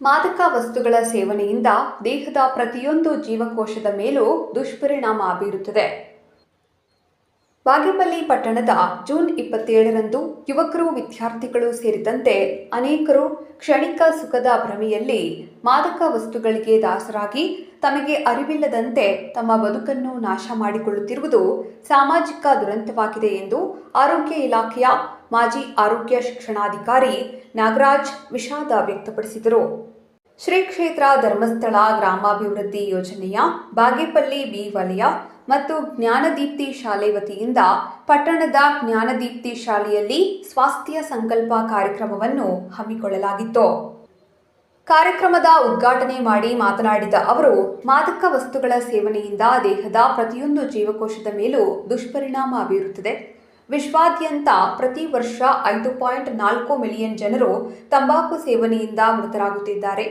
ಮಾದಕ ವಸ್ತುಗಳ ಸೇವನೆಯಿಂದ ದೇಹದ ಪ್ರತಿಯೊಂದು ಜೀವಕೋಶದ ಮೇಲೂ ದುಷ್ಪರಿಣಾಮ ಬೀರುತ್ತದೆ. ಬಾಗೇಪಲ್ಲಿ ಪಟ್ಟಣದ ಜೂನ್ ಇಪ್ಪತ್ತೇಳರಂದು ಯುವಕರು ವಿದ್ಯಾರ್ಥಿಗಳು ಸೇರಿದಂತೆ ಅನೇಕರು ಕ್ಷಣಿಕ ಸುಖದ ಭ್ರಮೆಯಲ್ಲಿ ಮಾದಕ ವಸ್ತುಗಳಿಗೆ ದಾಸರಾಗಿ ತಮಗೆ ಅರಿವಿಲ್ಲದಂತೆ ತಮ್ಮ ಬದುಕನ್ನು ನಾಶ ಮಾಡಿಕೊಳ್ಳುತ್ತಿರುವುದು ಸಾಮಾಜಿಕ ದುರಂತವಾಗಿದೆ ಎಂದು ಆರೋಗ್ಯ ಇಲಾಖೆಯ ಮಾಜಿ ಆರೋಗ್ಯ ಶಿಕ್ಷಣಾಧಿಕಾರಿ ನಾಗರಾಜ್ ವಿಷಾದ ವ್ಯಕ್ತಪಡಿಸಿದರು. ಶ್ರೀ ಕ್ಷೇತ್ರ ಧರ್ಮಸ್ಥಳ ಗ್ರಾಮಾಭಿವೃದ್ಧಿ ಯೋಜನೆಯ ಬಾಗೇಪಲ್ಲಿ ಬಿ ವಲಯ ಮತ್ತು ಜ್ಞಾನದೀಪ್ತಿ ಶಾಲೆ ವತಿಯಿಂದ ಪಟ್ಟಣದ ಜ್ಞಾನದೀಪ್ತಿ ಶಾಲೆಯಲ್ಲಿ ಸ್ವಾಸ್ಥ್ಯ ಸಂಕಲ್ಪ ಕಾರ್ಯಕ್ರಮವನ್ನು ಹಮ್ಮಿಕೊಳ್ಳಲಾಗಿತ್ತು. ಕಾರ್ಯಕ್ರಮದ ಉದ್ಘಾಟನೆ ಮಾಡಿ ಮಾತನಾಡಿದ ಅವರು, ಮಾದಕ ವಸ್ತುಗಳ ಸೇವನೆಯಿಂದ ದೇಹದ ಪ್ರತಿಯೊಂದು ಜೀವಕೋಶದ ಮೇಲೂ ದುಷ್ಪರಿಣಾಮ ಬೀರುತ್ತದೆ. ವಿಶ್ವಾದ್ಯಂತ ಪ್ರತಿ ವರ್ಷ ಐದು ಪಾಯಿಂಟ್ ನಾಲ್ಕು ಮಿಲಿಯನ್ ಜನರು ತಂಬಾಕು ಸೇವನೆಯಿಂದ ಮೃತರಾಗುತ್ತಿದ್ದಾರೆ.